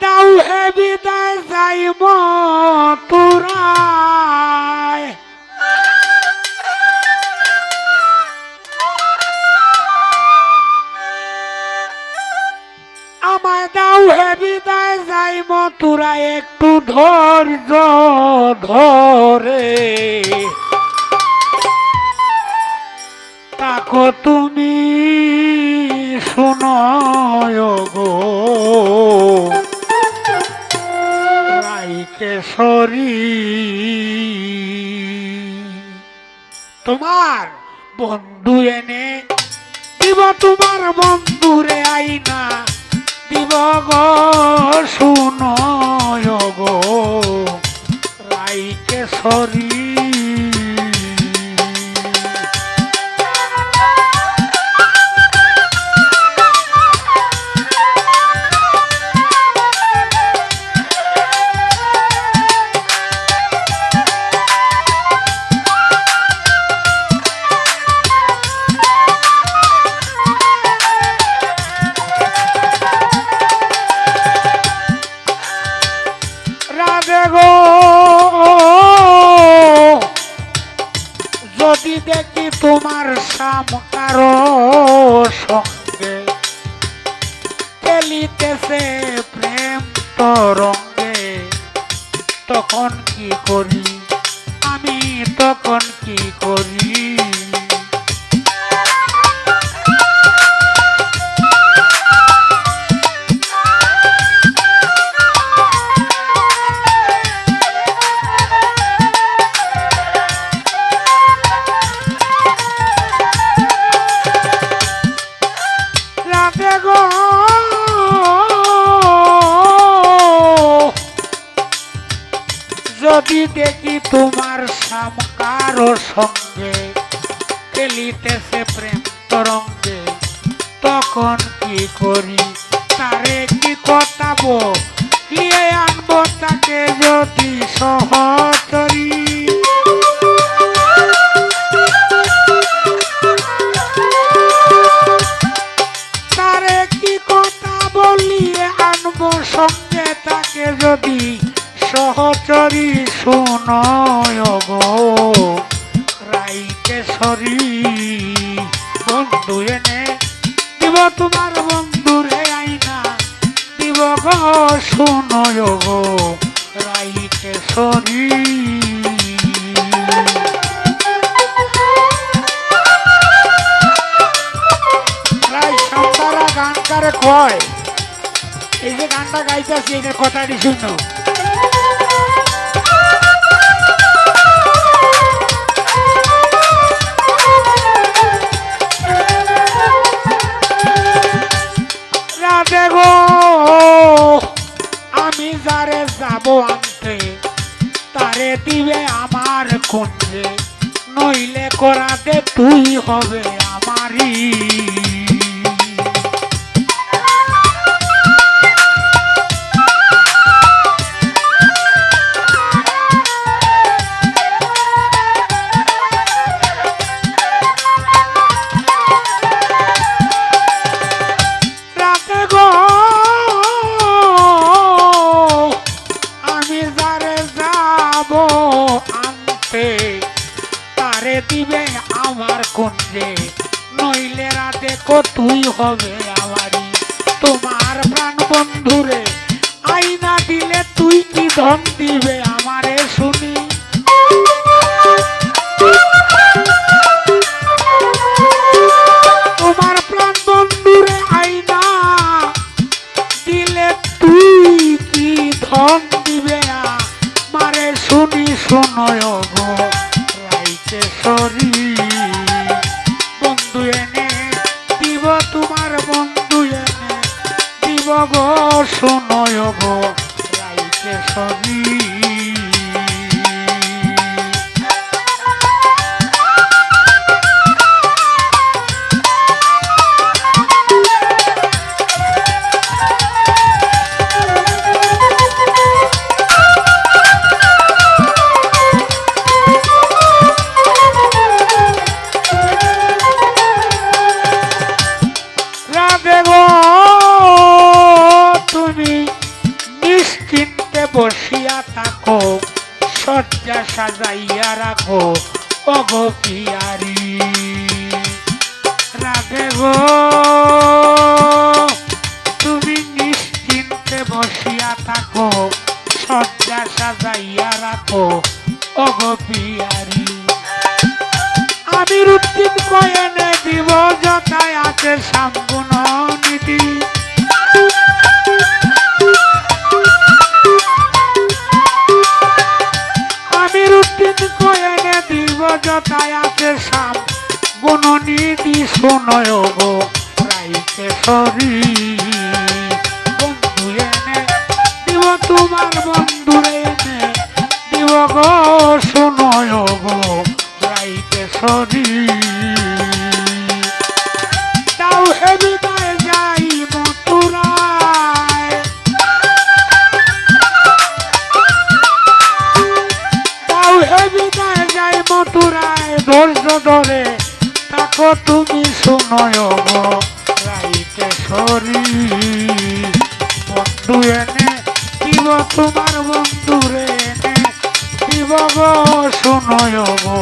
দাও হে বিদায় যাই মতুরায় আমায় দাও হে বিদায় যাই একটু ধৈর্য ধরে। তাকো তুমি, শুনয় গো। রাইকেশ্বরী তোমার বন্ধু এনে দিব তোমার বন্ধুরে আইনা দিব গো শুনয় গো। রাইকেশ্বরী রাধে সাম কারও সঙ্গে খেলিতেছে প্রেম তরঙ্গে। তখন কি করি? আমি তখন কি করি? যদি দেখি তোমার সামকার সঙ্গে খেলিতেছে প্রেম তরঙ্গে তখন কি করি? শুনয় গো রাইকেশ্বরী বন্ধু এনে দিব তোমার বন্ধুরে আইনা দিব গো শুনয় গো রাইকেশ্বরী প্রায় সন্তারা গান কারে কয়? এই যে গানটা গাইতেছি এটার কথাটি শুনো। যাব যাব আনতে তারে দিবে আমার কুঞ্জে নইলে করাতে তুই হবে আমারই। আমার কুঞ্জে নইলে রাতে কো তুই হবে আমারই? তোমার প্রাণ বন্ধুরে আইনা দিলে তুই কি ধন দিবে আমারে শুনি? তোমার প্রাণ বন্ধুরে আইনা দিলে তুই কি ধন দিবে মারে শুনি? শোনয় গো রাইকেশ্বরী বন্ধু গো শোনয় গো রাইতে রাধে সাজাইয়া রাখো ও গো পিয়ারি। রাগে গো, তুমি নিশ্চিন্তে বসিয়া থাকো, সজ্জা সাজাইয়া রাখো ও গো পিয়ারি। আমি রুটিন কয়েনে দিব যথায় আছে সাম্গুণ নীতি আমি রুটিন কয়েনে দিব যথায় আছে সাম গুণ নীতি গো রাইতে সরি তুমি শুনয় গো সরি। বন্ধু এনে দিব তোমার বন্ধুরে এনে দিব গো শোনয় গো